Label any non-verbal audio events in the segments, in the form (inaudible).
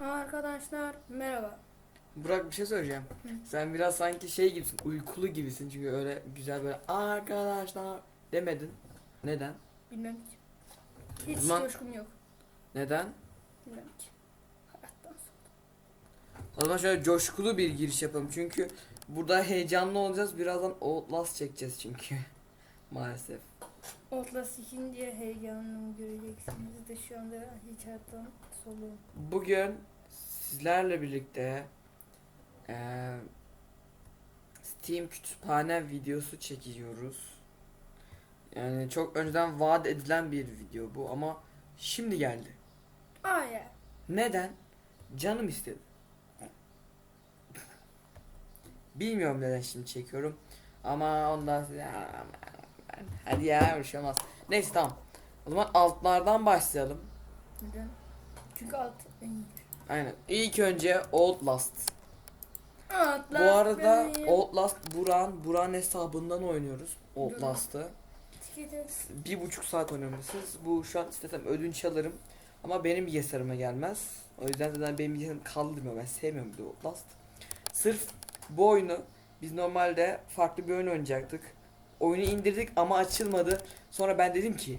Arkadaşlar merhaba. Burak bir şey söyleyeceğim. Sen biraz sanki şey gibisin, uykulu gibisin çünkü öyle güzel böyle arkadaşlar demedin. Neden? Bilmem ki. Hiç zaman- coşkum yok. Neden? Bilmem ki. Hayattan sonra. O zaman şöyle coşkulu bir giriş yapalım çünkü burada heyecanlı olacağız. Birazdan Outlast çekeceğiz çünkü. (laughs) Maalesef. Outlast 2 diye heyecanımı göreceksiniz de şu anda hiç hayattan soluğum. Bugün sizlerle birlikte eee, Steam kütüphane videosu çekiyoruz. Yani çok önceden vaat edilen bir video bu ama şimdi geldi. Ya. Neden? Canım istedi. Bilmiyorum neden şimdi çekiyorum. Ama ondan sonra hadi ya bir şey olmaz. Neyse tamam. O zaman altlardan başlayalım. Neden? Çünkü alt en iyi. Aynen. İlk önce Outlast. Outlast Bu arada benim. Outlast Buran Buran hesabından oynuyoruz Outlast'ı. Bir buçuk saat oynamışız. Bu şu an istesem ödünç alırım. Ama benim bilgisayarıma gelmez. O yüzden zaten benim bilgisayarım kaldırmıyor. Ben sevmiyorum bir de Outlast. Sırf bu oyunu biz normalde farklı bir oyun oynayacaktık. Oyunu indirdik ama açılmadı. Sonra ben dedim ki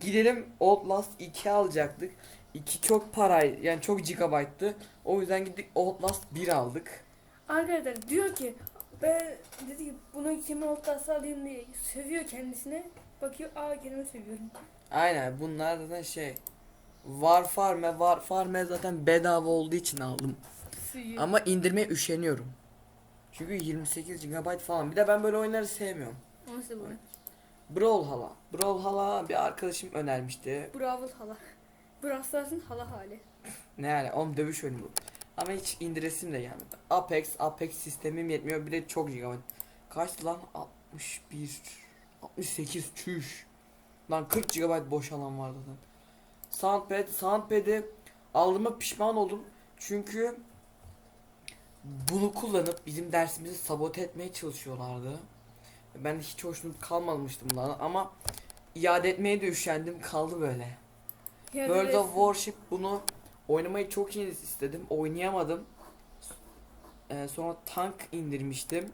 gidelim Outlast 2 alacaktık. 2 çok paraydı yani çok gigabayttı. O yüzden gittik Outlast 1 aldık. Arkadaşlar diyor ki ben dedi ki bunu kimin Outlast alayım diye sövüyor kendisine. Bakıyor aa kendimi seviyorum. Aynen bunlar zaten şey Var Farm'e Var Farm'e zaten bedava olduğu için aldım. Suyu. Ama indirmeye üşeniyorum. Çünkü 28 GB falan. Bir de ben böyle oyunları sevmiyorum. Nasıl bu? Brawlhalla. Brawlhalla bir arkadaşım önermişti. Bravo hala. Brawl Stars'ın hala hali. Ne yani oğlum dövüş oyunu bu. Ama hiç indiresim de gelmedi. Apex, Apex sistemim yetmiyor. Bir de çok GB. Kaçtı lan? 61 68 çüş. Lan 40 GB boş alan vardı zaten. Soundpad, Soundpad'i aldığıma pişman oldum. Çünkü bunu kullanıp bizim dersimizi sabote etmeye çalışıyorlardı. Ben hiç hoşnut kalmamıştım bundan ama iade etmeye de üşendim kaldı böyle. Ya World of Warship bunu oynamayı çok iyi istedim. Oynayamadım. Ee, sonra Tank indirmiştim.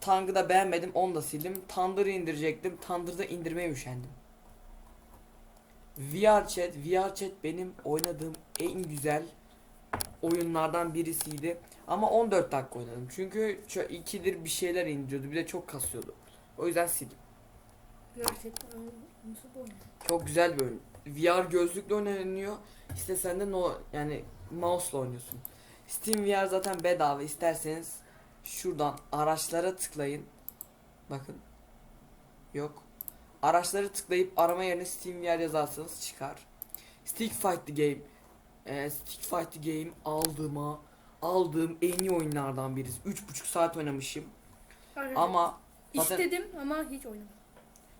Tank'ı da beğenmedim. Onu da sildim. Thunder'ı indirecektim. Thunder'da indirmeye üşendim. VR Chat, VR Chat benim oynadığım en güzel oyunlardan birisiydi. Ama 14 dakika oynadım. Çünkü şu ikidir bir şeyler indiriyordu. Bir de çok kasıyordu. O yüzden sildim. Gerçekten nasıl bu oyun? Çok güzel bir oyun. VR gözlükle oynanıyor. İstesen de no yani mouse'la oynuyorsun. Steam VR zaten bedava. İsterseniz şuradan araçlara tıklayın. Bakın. Yok. Araçları tıklayıp arama yerine Steam VR yazarsanız çıkar. Stick Fight the Game. Ee, Stick Fight the Game aldığıma aldığım en iyi oyunlardan birisi. 3,5 saat oynamışım. Arkadaşlar, Ama zaten istedim ama hiç oynamadım.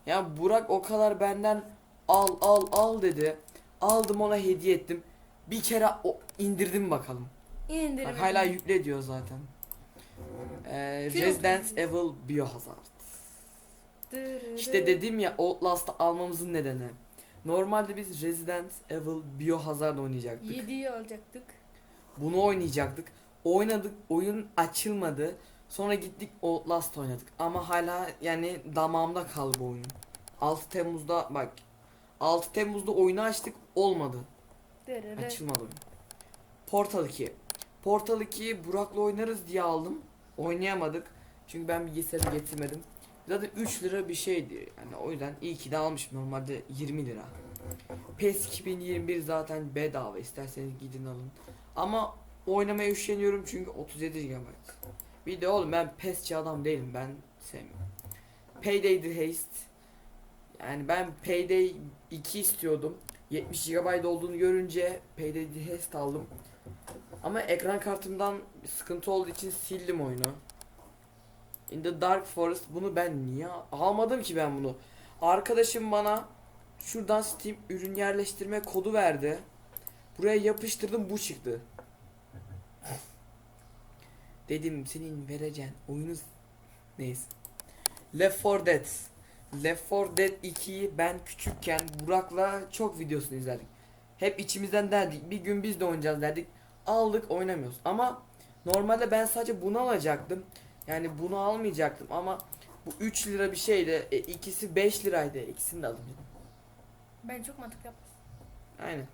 ya Burak o kadar benden al al al dedi. Aldım ona hediye ettim. Bir kere o indirdim bakalım. İndirim. Bak hala yükle diyor zaten. Ee, Resident. Evil Biohazard. İşte dedim ya Outlast'ı almamızın nedeni. Normalde biz Resident Evil Biohazard oynayacaktık. 7'yi alacaktık. Bunu oynayacaktık. Oynadık, oyun açılmadı. Sonra gittik Outlast oynadık. Ama hala yani damağımda kaldı bu oyun. 6 Temmuz'da bak 6 Temmuz'da oyunu açtık olmadı. Dırırı. Açılmadı oyun. Portal 2. Portal 2'yi Burak'la oynarız diye aldım. Oynayamadık. Çünkü ben bilgisayarı getirmedim. Zaten 3 lira bir şeydi. Yani o yüzden iyi ki de almışım. Normalde 20 lira. PES 2021 zaten bedava. İsterseniz gidin alın. Ama oynamaya üşeniyorum çünkü 37 GB. Bir de oğlum ben PES'çi adam değilim. Ben sevmiyorum. Payday the Haste. Yani ben Payday 2 istiyordum. 70 GB olduğunu görünce Payday the Haste aldım. Ama ekran kartımdan sıkıntı olduğu için sildim oyunu. In the Dark Forest bunu ben niye almadım ki ben bunu? Arkadaşım bana şuradan Steam ürün yerleştirme kodu verdi. Buraya yapıştırdım bu çıktı. Dedim senin vereceğin oyunu neyse. Left 4 Dead. Left 4 Dead 2'yi ben küçükken Burak'la çok videosunu izledik. Hep içimizden derdik bir gün biz de oynayacağız derdik. Aldık oynamıyoruz. Ama normalde ben sadece bunu alacaktım. Yani bunu almayacaktım ama bu 3 lira bir şeydi. E, ikisi 5 liraydı. İkisini de aldım. Ben çok mantıklı yaptım. Aynen.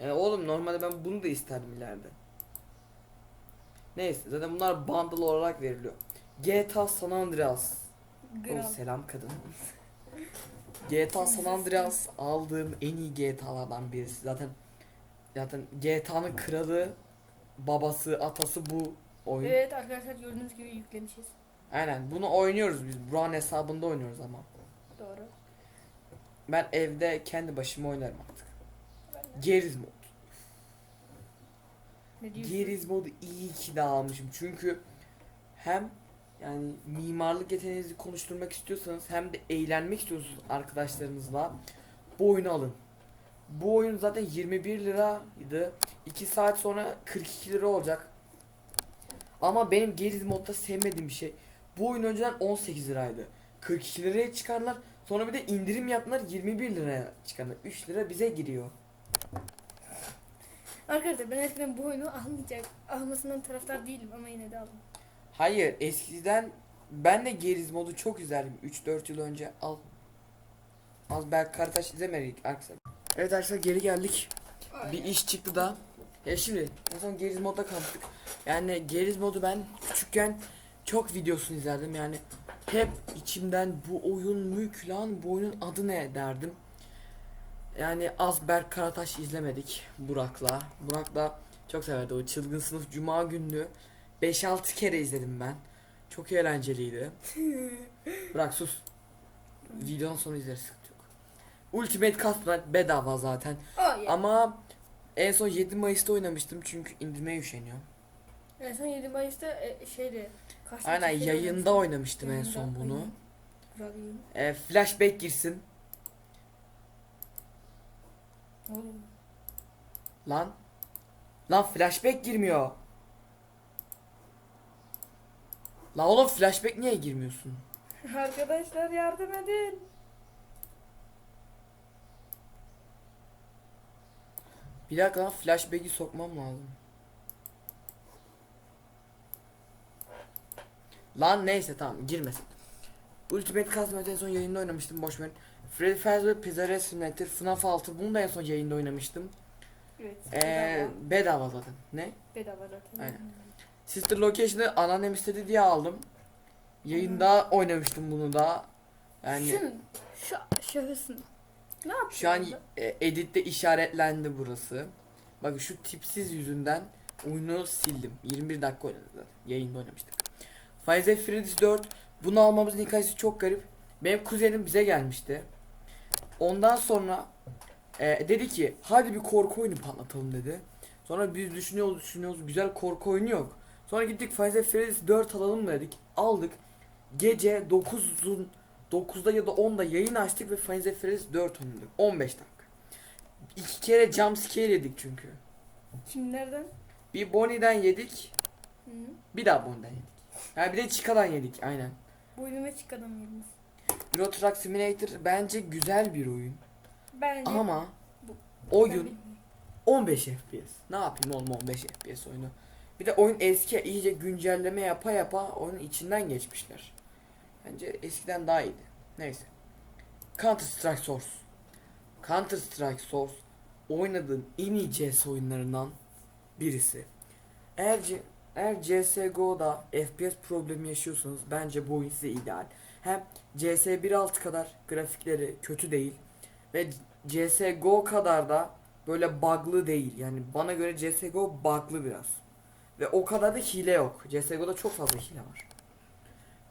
Yani oğlum normalde ben bunu da isterdim ileride. Neyse zaten bunlar bundle olarak veriliyor. GTA San Andreas. O Gram. selam kadın. GTA San Andreas aldığım en iyi GTA'lardan birisi. Zaten zaten GTA'nın kralı, babası, atası bu oyun. Evet arkadaşlar gördüğünüz gibi yüklemişiz. Aynen bunu oynuyoruz biz. Buran hesabında oynuyoruz ama. Doğru. Ben evde kendi başıma oynarım artık. Ben de- Geriz mod. Ne diyorsun? Geriz modu iyi ki de almışım. Çünkü hem yani mimarlık yeteneğinizi konuşturmak istiyorsanız hem de eğlenmek istiyorsunuz arkadaşlarınızla bu oyunu alın. Bu oyun zaten 21 liraydı. 2 saat sonra 42 lira olacak. Ama benim Geriz modda sevmediğim bir şey. Bu oyun önceden 18 liraydı. 42 liraya çıkarlar. Sonra bir de indirim yaptılar 21 liraya çıkarlar. 3 lira bize giriyor. Arkadaşlar ben eskiden bu oyunu almayacak, almasından taraftar değilim ama yine de aldım. Hayır eskiden ben de Geriz modu çok izlerdim 3-4 yıl önce al. Az belki Karataş izlemedik arkadaşlar. Evet arkadaşlar geri geldik. Bir iş çıktı da. Ya şimdi en son Geriz modda kalmıştık. Yani Geriz modu ben küçükken çok videosunu izlerdim yani. Hep içimden bu oyun mük lan bu oyunun adı ne derdim. Yani az Berk Karataş izlemedik Burak'la. Burak'la çok severdi o çılgın sınıf cuma günlü 5-6 kere izledim ben. Çok eğlenceliydi. (laughs) Bırak sus. Videonun sonu izleriz sıkıntı yok. Ultimate Custom bedava zaten. Oh, ya. Ama en son 7 Mayıs'ta oynamıştım çünkü indirmeye üşeniyorum. En son 7 Mayıs'ta e, karşı Aynen yayında oynamıştım. oynamıştım en Yayında, son bunu. E, flashback girsin. Oğlum. Lan. Lan flashback girmiyor. Lan oğlum flashback niye girmiyorsun? Arkadaşlar yardım edin. Bir dakika lan flashback'i sokmam lazım. Lan neyse tamam girmesin. Ultimate Custom en son yayında oynamıştım boş ver. Freddy Fazbear Pizza Res Simulator FNAF 6 bunu da en son yayında oynamıştım. Evet. Ee, bedava. bedava zaten. Ne? Bedava zaten. Aynen. Sister Location'ı anneannem istedi diye aldım. Yayında oynamıştım bunu da. Yani Şunun, şu şahısın. Ne yapıyor? şu an e, editte işaretlendi burası. Bak şu tipsiz yüzünden oyunu sildim. 21 dakika oynadı zaten. Yayında oynamıştık. Five Nights at Freddy's 4 bunu almamızın hikayesi çok garip. Benim kuzenim bize gelmişti. Ondan sonra e, dedi ki hadi bir korku oyunu patlatalım dedi. Sonra biz düşünüyoruz düşünüyoruz güzel korku oyunu yok. Sonra gittik Five Freddy's 4 alalım dedik. Aldık. Gece 9'un 9'da ya da 10'da yayın açtık ve Five Freddy's 4 oynadık. 15 dakika. İki kere jump scare yedik çünkü. Şimdi nereden? Bir Bonnie'den yedik. Hı. Bir daha Bonnie'den yedik. Ha bir de Chica'dan yedik aynen. Bu oyunu çık adam yeriniz. Euro Truck Simulator bence güzel bir oyun. Bence Ama bu- oyun ben- 15 FPS. Ne yapayım oğlum 15 FPS oyunu. Bir de oyun eski iyice güncelleme yapa yapa oyunun içinden geçmişler. Bence eskiden daha iyiydi. Neyse. Counter Strike Source. Counter Strike Source oynadığım en iyi CS oyunlarından birisi. Eğer, eğer CSGO'da FPS problemi yaşıyorsanız bence bu oyun size ideal. Hem CS 1.6 kadar grafikleri kötü değil ve CSGO kadar da böyle bug'lı değil. Yani bana göre CSGO bug'lı biraz. Ve o kadar da hile yok. CSGO'da çok fazla hile var.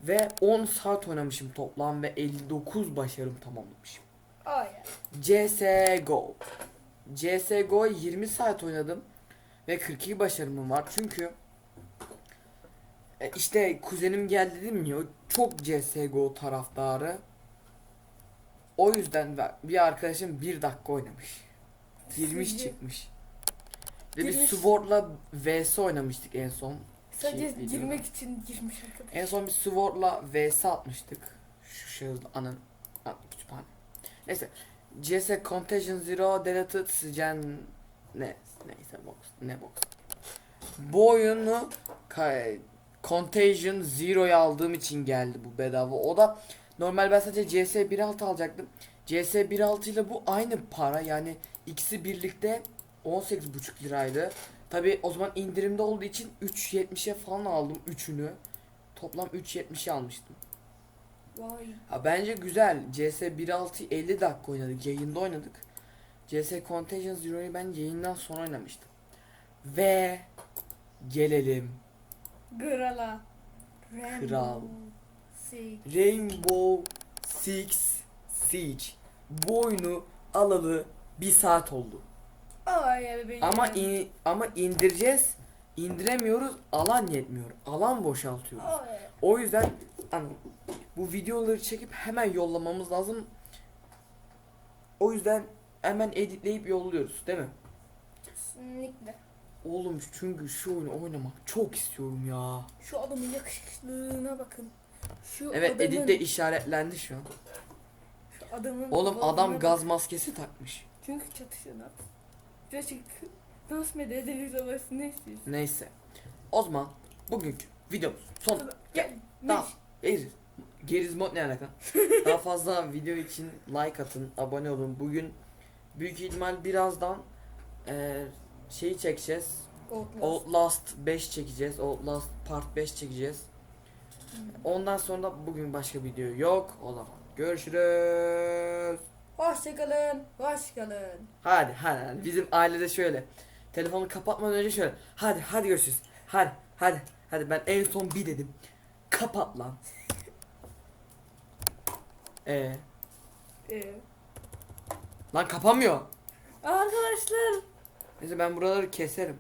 Ve 10 saat oynamışım toplam ve 59 başarım tamamlamışım. Aa ya. CSGO. CSGO 20 saat oynadım ve 42 başarımım var çünkü e, işte kuzenim geldi dedim ya çok CSGO taraftarı. O yüzden bir arkadaşım 1 dakika oynamış. Girmiş çıkmış. Ve bir Girmiş. Sword'la vs oynamıştık en son. Sadece Ki- girmek için girmiş arkadaş. En son bir Sword'la vs atmıştık. Şu şahısla anın a, kütüphane. Neyse. CS Contagion Zero Deleted Gen ne neyse box ne box. Bu oyunu Contagion Zero'yu aldığım için geldi bu bedava. O da normal ben sadece CS 1.6 alacaktım. CS 1.6 ile bu aynı para yani ikisi birlikte 18,5 liraydı. Tabi o zaman indirimde olduğu için 3.70'e falan aldım üçünü. Toplam 3.70'e almıştım. Vay. Ha bence güzel. CS 1.6 50 dakika oynadık. Yayında oynadık. CS Contagion Zero'yu ben yayından sonra oynamıştım. Ve gelelim Grala. Rainbow Kral. Six. Rainbow Six Siege. Bu oyunu alalı bir saat oldu. Ay ya bebeğim. Ama in- ama indireceğiz. İndiremiyoruz. Alan yetmiyor. Alan boşaltıyoruz. Ay. O yüzden hani bu videoları çekip hemen yollamamız lazım. O yüzden hemen editleyip yolluyoruz değil mi? Kesinlikle. Oğlum çünkü şu oyunu oynamak çok istiyorum ya. Şu adamın yakışıklılığına bakın. Şu Evet adamın, editte işaretlendi şu an. şu adamın Oğlum adam bak. gaz maskesi takmış. Çünkü çatışına. Birazcık dans mı ederiz havası ne istiyorsun? Neyse. O zaman bugünkü videomuz son. Gel. Tamam. Geriz. Geriz mod ne alaka? (laughs) Daha fazla video için like atın, abone olun. Bugün büyük ihtimal birazdan eee şeyi çekeceğiz. Outlast. Outlast 5 çekeceğiz. Outlast Part 5 çekeceğiz. Hmm. Ondan sonra bugün başka video yok. O zaman görüşürüz. Hoşçakalın. Hoşçakalın. Hadi hadi hadi. Bizim ailede şöyle. Telefonu kapatmadan önce şöyle. Hadi hadi görüşürüz. Hadi hadi. Hadi ben en son bir dedim. Kapat lan. (laughs) Ee, Ee, lan kapamıyor. arkadaşlar. Neyse ben buraları keserim.